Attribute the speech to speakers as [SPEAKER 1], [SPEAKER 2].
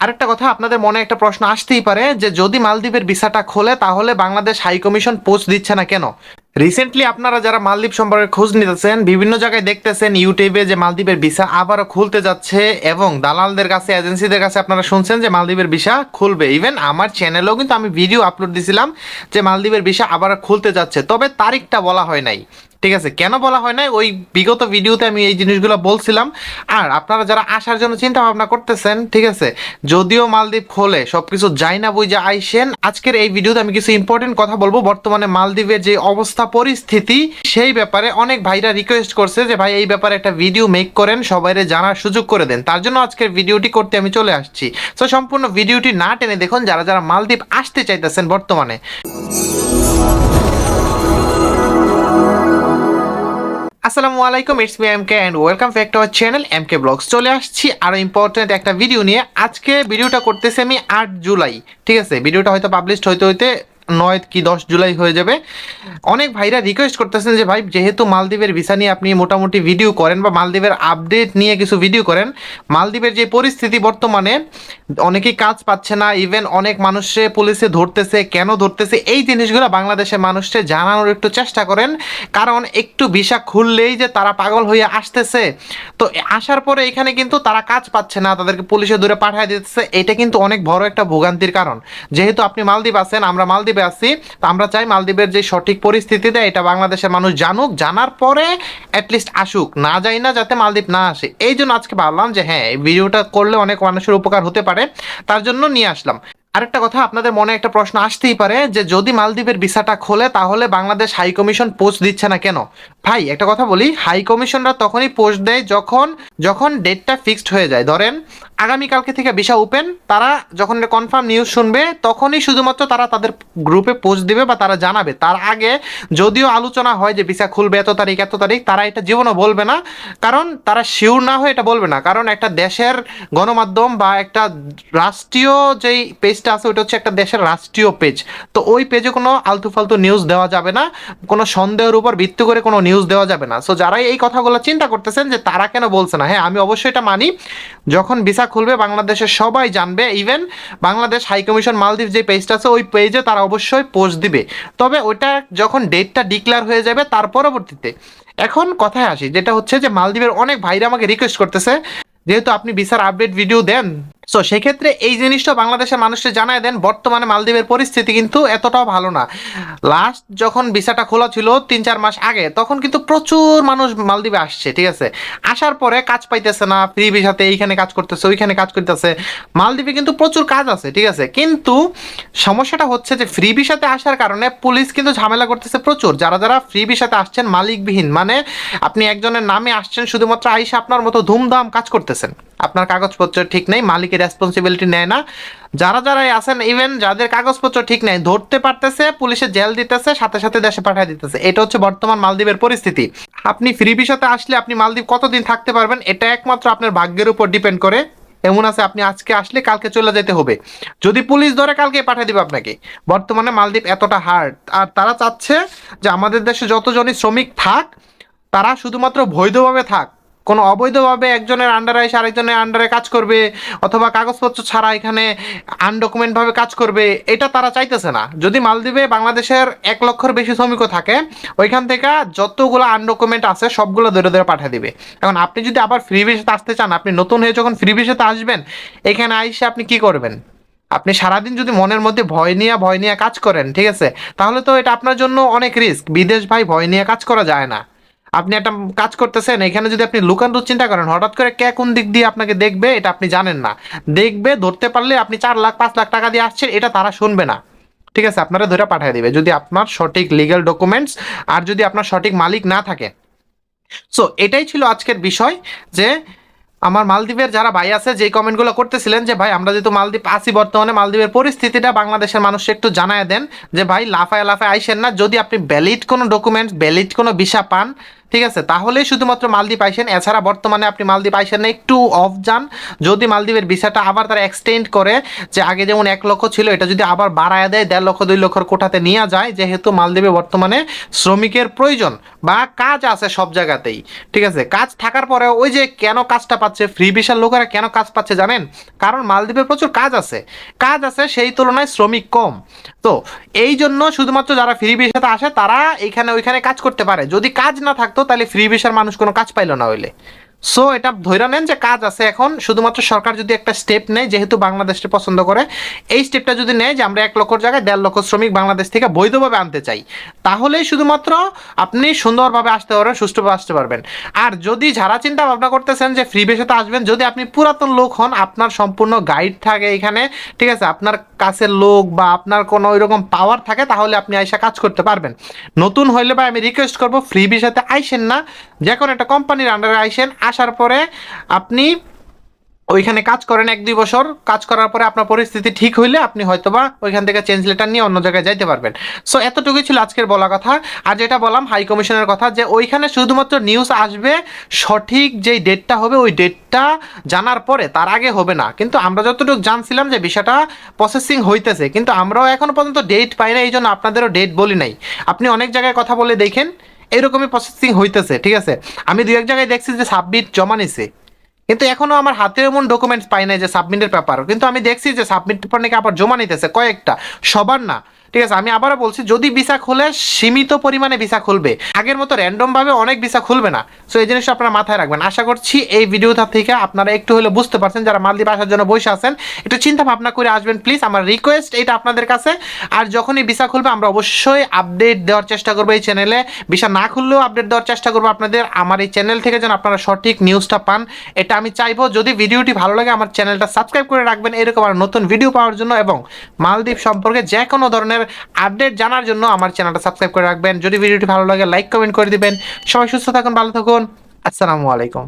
[SPEAKER 1] আরেকটা কথা, আপনাদের মনে একটা প্রশ্ন আসতেই পারে যে যদি মালদ্বীপের ভিসাটা খোলে, তাহলে বাংলাদেশ হাই কমিশন পোস্ট দিচ্ছে না কেন? রিসেন্টলি আপনারা যারা মালদ্বীপ সম্পর্কে খোঁজ নিতেছেন, বিভিন্ন জায়গায় দেখতেছেন ইউটিউবে যে মালদ্বীপের ভিসা আবারও খুলতে যাচ্ছে এবং দালালদের কাছে, এজেন্সিদের কাছে আপনারা শুনছেন যে মালদ্বীপের ভিসা খুলবে। ইভেন আমার চ্যানেলেও কিন্তু আমি ভিডিও আপলোড দিছিলাম যে মালদ্বীপের ভিসা আবারও খুলতে যাচ্ছে। তবে তারিখটা বলা হয় নাই। ঠিক আছে, কেন বলা হয় নাই? ওই বিগত ভিডিওতে আমি এই জিনিসগুলো বলছিলাম। আর আপনারা যারা আসার জন্য চিন্তা ভাবনা করতেছেন, ঠিক আছে, যদিও মালদ্বীপ খোলে, সবকিছু যাই না বুঝে আইসেন, আজকের এই ভিডিওতে আমি কিছু ইম্পর্টেন্ট কথা বলব। বর্তমানে মালদ্বীপের যে অবস্থা, পরিস্থিতি, সেই ব্যাপারে অনেক ভাইরা রিকোয়েস্ট করছে যে, ভাই, এই ব্যাপারে একটা ভিডিও মেক করেন, সবাইরে জানার সুযোগ করে দেন। তার জন্য আজকের ভিডিওটি করতে আমি চলে আসছি। তো সম্পূর্ণ ভিডিওটি না টেনে দেখুন, যারা যারা মালদ্বীপ আসতে চাইতেছেন বর্তমানে। আসসালামু আলাইকুম it's me M K and welcome back to our channel M K blogs চলে আসছি আরও ইম্পর্ট্যান্ট একটা ভিডিও নিয়ে। আজকে ভিডিওটা করতেছি আমি আট জুলাই, ঠিক আছে? ভিডিওটা হয়তো পাবলিশ হইতে হইতে নয় কি দশ জুলাই হয়ে যাবে। অনেক ভাইরা রিকোয়েস্ট করতেছেন যে, ভাই, যেহেতু মালদ্বীপের ভিসা নিয়ে আপনি মোটামুটি ভিডিও করেন বা মালদ্বীপের আপডেট নিয়ে কিছু ভিডিও করেন, মালদ্বীপের যে পরিস্থিতি বর্তমানে, অনেকেই কাজ পাচ্ছে না ইভেন অনেক মানুষে পুলিশে ধরতেছে, কেন ধরতেছে, এই জিনিসগুলো বাংলাদেশের মানুষকে জানানোর একটু চেষ্টা করেন। কারণ একটু ভিসা খুললেই যে তারা পাগল হয়ে আসতেছে। তো আসার পরে এখানে কিন্তু তারা কাজ পাচ্ছে না, তাদেরকে পুলিশে দূরে পাঠিয়ে দিতেছে। এটা কিন্তু অনেক বড় একটা ভোগান্তির কারণ। যেহেতু আপনি মালদ্বীপ আছেন, আমরা মালদ্বীপে আছি। তো আমরা চাই মালদ্বীপের যে সঠিক পরিস্থিতিতে এটা বাংলাদেশের মানুষ জানুক, জানার পরে অ্যাটলিস্ট আসুক। না যাই না যাতে মালদ্বীপ না আসে। এই জন্য আজকে ভাবলাম যে হ্যাঁ এই ভিডিওটা করলে অনেক মানুষের উপকার হতে পারে। তার জন্য নিয়ে আসলাম। আরেকটা কথা, আপনাদের মনে একটা প্রশ্ন আসতেই পারে যে যদি মালদ্বীপের ভিসাটা খোলে, তাহলে বাংলাদেশ হাই কমিশন পোস্ট দিচ্ছে না কেন? ভাই, একটা কথা বলি হাই কমিশনরা তখনই পোস্ট দেয় যখন যখন ডেটটা ফিক্সড হয়ে যায়। ধরেন, আগামীকালকে থেকে ভিসা ওপেন তারা যখন কনফার্ম নিউজ শুনবে, তখনই শুধুমাত্র তারা তাদের গ্রুপে পোস্ট দিবে বা তারা জানাবে। তার আগে যদিও আলোচনা হয় যে ভিসা খুলবে এত তারিখ এত তারিখ, তারা এটা জীবনও বলবে না, কারণ তারা শিওর না হয়ে এটা বলবে না। কারণ একটা দেশের গণমাধ্যম বা একটা রাষ্ট্রীয় যেই পেজটা আছে ওটা হচ্ছে একটা দেশের রাষ্ট্রীয় পেজ তো ওই পেজে কোনো আলতু ফালতু নিউজ দেওয়া যাবে না, কোনো সন্দেহের উপর ভিত্তি করে কোনো নিউজ দেওয়া যাবে না। সো যারাই এই কথাগুলো চিন্তা করতেছেন যে তারা কেন বলছে না হ্যাঁ আমি অবশ্যই এটা মানি, যখন ভিসা খুলবে বাংলাদেশের সবাই জানবে even Bangladesh high commission Maldives যে পেজটা আছে, ওই পেজে তারা অবশ্যই পোস্ট দিবে। তবে ওটা যখন ডেটটা ডিক্লেয়ার হয়ে যাবে, তার পরবর্তীতে এখন কথায় আসি, যেটা হচ্ছে যে মালদ্বীপের অনেক ভাইরা আমাকে রিকোয়েস্ট করতেছে, যেহেতু আপনি ভিসার আপডেট ভিডিও দেন সো সেক্ষেত্রে এই জিনিসটা বাংলাদেশের মানুষকে জানায় দেন, বর্তমানে মালদ্বীপের পরিস্থিতি কিন্তু এতটাও ভালো না। লাস্ট যখন ভিসাটা খোলা ছিল তিন চার মাস আগে, তখন কিন্তু প্রচুর মানুষ মালদ্বীপে আসছে, ঠিক আছে? আসার পরে কাজ পাইতেছে না ফ্রি ভিসাতে এইখানে কাজ করতেছে, ওইখানে কাজ করতেছে। মালদ্বীপে কিন্তু প্রচুর কাজ আছে, ঠিক আছে? কিন্তু সমস্যাটা হচ্ছে যে ফ্রি ভিসাতে আসার কারণে পুলিশ কিন্তু ঝামেলা করতেছে প্রচুর। যারা যারা ফ্রি ভিসাতে আসছেন, মালিকবিহীন মানে আপনি একজনের নামে আসছেন, শুধুমাত্র আইসা আপনার মতো ধুমধাম কাজ করতেছেন। আপনার কাগজপত্র ঠিক নেই, মালিকের রেসপন্সিবিলিটি নেয় না। যারা যারা আছেন ইভেন যাদের কাগজপত্র ঠিক নেই, ধরতে পারতেছে, পুলিশে জেল দিতেছে, সাথে সাথে দেশে পাঠিয়ে দিতেছে। এটা হচ্ছে বর্তমান মালদ্বীপের পরিস্থিতি। আপনি ফ্রি ভিসাতে আসলে আপনি মালদ্বীপ কতদিন থাকতে পারবেন, এটা একমাত্র আপনার ভাগ্যের উপর ডিপেন্ড করে। এমন আছে, আপনি আজকে আসলে কালকে চলে যেতে হবে। যদি পুলিশ ধরে কালকে পাঠিয়ে দিবে আপনাকে। বর্তমানে মালদ্বীপ এতটা হার্ড আর তারা চাচ্ছে যে আমাদের দেশে যতজনই শ্রমিক থাক, তারা শুধুমাত্র বৈধভাবে থাক। কোনো অবৈধভাবে একজনের আন্ডারে এসে আরেকজনের আন্ডারে কাজ করবে, অথবা কাগজপত্র ছাড়া এখানে আনডকুমেন্টভাবে কাজ করবে, এটা তারা চাইতেছে না। যদি মালদ্বীপে বাংলাদেশের এক লক্ষর বেশি শ্রমিকও থাকে, ওইখান থেকে যতগুলো আনডকুমেন্ট আছে সবগুলো ধরে ধরে পাঠিয়ে দিবে। এখন আপনি যদি আবার ফ্রি ভিসাতে আসতে চান, আপনি নতুন হয়ে যখন ফ্রি ভিসাতে আসবেন, এখানে আইসে আপনি কি করবেন? আপনি সারাদিন যদি মনের মধ্যে ভয় নিয়ে ভয় নিয়ে কাজ করেন, ঠিক আছে? তাহলে তো এটা আপনার জন্য অনেক রিস্ক বিদেশ ভাই, ভয় নিয়ে কাজ করা যায় না। আপনি একটা কাজ করতেছেন, এখানে যদি আপনি লুকান চিন্তা করেন, হঠাৎ করে কে কোন দিক দিয়ে আপনাকে দেখবে, এটা আপনি জানেন না। দেখবে, ধরতে পারলে আপনি চার লাখ, পাঁচ লাখ টাকা দিয়ে আসছেন, এটা তারা শুনবে না। ঠিক আছে, আপনারা ধরে পাঠিয়ে দিবে, যদি আপনার সঠিক লিগ্যাল ডকুমেন্টস আর যদি আপনার সঠিক মালিক না থাকে। সো এটাই ছিল আজকের বিষয় যে আমার মালদ্বীপের যারা ভাই আছে, যেই কমেন্টগুলো করতেছিলেন যে, ভাই, আমরা যেহেতু মালদ্বীপ আছি বর্তমানে, মালদ্বীপের পরিস্থিতিটা বাংলাদেশের মানুষকে একটু জানায় দেন যে, ভাই, লাফায় লাফায় আইসেন না। যদি আপনি ভ্যালিড কোনো ডকুমেন্টস ভ্যালিড কোনো ভিসা পান ঠিক আছে? তাহলেই শুধুমাত্র মালদ্বীপ আইসেন। এছাড়া বর্তমানে আপনি মালদ্বীপ আইসেন না, একটু অফ যান। যদি মালদ্বীপের ভিসাটা আবার তারা এক্সটেন্ড করে, যে আগে যেমন এক লক্ষ ছিল, এটা যদি আবার বাড়ায় দেয়, দেড় লক্ষ, দুই লক্ষর কোঠাতে নিয়ে যায়, যেহেতু মালদ্বীপে বর্তমানে শ্রমিকের প্রয়োজন বা কাজ আছে সব জায়গাতেই। ঠিক আছে? কাজ থাকার পরে ওই যে কেন কাজটা পাচ্ছে ফ্রি ভিসার লোকেরা কেন কাজ পাচ্ছে জানেন? কারণ মালদ্বীপে প্রচুর কাজ আছে। কাজ আছে সেই তুলনায় শ্রমিক কম। তো এই জন্য শুধুমাত্র যারা ফ্রি ভিসাতে আসে, তারা এখানে ওইখানে কাজ করতে পারে। যদি কাজ না থাকতো তাহলে ফ্রি ভিসার মানুষ কোনো কাজ পাইলো না হইলে। সো এটা ধৈর্য নেন যে কাজ আছে এখন। শুধুমাত্র সরকার যদি একটা স্টেপ নেয়, যেহেতু বাংলাদেশকে পছন্দ করে, এই স্টেপটা যদি নেয় যে আমরা এক লক্ষর জায়গায় দেড় লক্ষ শ্রমিক বাংলাদেশ থেকে বৈধভাবে আনতে চাই, তাহলেই শুধুমাত্র আপনি সুন্দরভাবে আসতে পারবেন সুষ্ঠুভাবে আসতে পারবেন। আর যদি যারা চিন্তা ভাবনা করতেছেন যে ফ্রি বেসেতে আসবেন, যদি আপনি পুরাতন লোক হন, আপনার সম্পূর্ণ গাইড থাকে এখানে, ঠিক আছে? আপনার কাছের লোক বা আপনার কোনো ওইরকম পাওয়ার থাকে, তাহলে আপনি আইসা কাজ করতে পারবেন। নতুন হইলে বা আমি রিকোয়েস্ট করব ফ্রি ভিসাতে আইসেন না, যে কোনো একটা কোম্পানির আন্ডারে আইসেন আসার পরে আপনি ওইখানে কাজ করেন এক দুই বছর, কাজ করার পরে আপনার পরিস্থিতি ঠিক হইলে আপনি হয়তোবা ওইখান থেকে চেঞ্জ লেটার নিয়ে অন্য জায়গায় যাইতে পারবেন। সো এতটুকুই ছিল আজকের বলা কথা। আর যেটা বললাম হাই কমিশনের কথা যে ওইখানে শুধুমাত্র নিউজ আসবে, সঠিক যেই ডেটটা হবে, ওই ডেটটা জানার পরে তার আগে হবে না। কিন্তু আমরা যতটুকু জানছিলাম যে বিষয়টা প্রসেসিং হইতেছে, কিন্তু আমরাও এখনও পর্যন্ত ডেট পাই না এই জন্য আপনাদেরও ডেট বলি নাই। আপনি অনেক জায়গায় কথা বলে দেখেন এরকমই প্রসেসিং হইতেছে, ঠিক আছে? আমি দু এক জায়গায় দেখছি যে সাবমিট জমা নিছে। কিন্তু এখনও আমার হাতে এমন ডকুমেন্টস পাই নাই যে সাবমিটের ব্যাপার কিন্তু আমি দেখছি যে সাবমিট নাকি আবার জমা নিতেছে কয়েকটা। সবার না। ঠিক আছে, আমি আবারও বলছি, যদি ভিসা খুলে, সীমিত পরিমাণে ভিসা খুলবে। আগের মতো র্যান্ডম ভাবে অনেক ভিসা খুলবে না। সো এই জিনিসটা আপনারা মাথায় রাখবেন। আশা করছি এই ভিডিওটা থেকে আপনারা একটু হলে বুঝতে পারছেন যারা মালদ্বীপ আসার জন্য বসে আছেন। একটু চিন্তা ভাবনা করে আসবেন প্লিজ আমার রিকোয়েস্ট এটা আপনাদের কাছে। আর যখনই ভিসা খুলবে, আমরা অবশ্যই আপডেট দেওয়ার চেষ্টা করব এই চ্যানেলে ভিসা না খুললেও আপডেট দেওয়ার চেষ্টা করব আপনাদের। আমার এই চ্যানেল থেকে যেন আপনারা সঠিক নিউজটা পান, এটা আমি চাইব। যদি ভিডিওটি ভালো লাগে, আমার চ্যানেলটা সাবস্ক্রাইব করে রাখবেন। এরকম আর নতুন ভিডিও পাওয়ার জন্য এবং মালদ্বীপ সম্পর্কে যে কোনো ধরনের আপডেট জানার জন্য আমার চ্যানেলটা সাবস্ক্রাইব করে রাখবেন। যদি ভিডিওটি ভালো লাগে, লাইক, কমেন্ট করে দিবেন। সবাই সুস্থ থাকুন, ভালো থাকুন। আসসালামু আলাইকুম।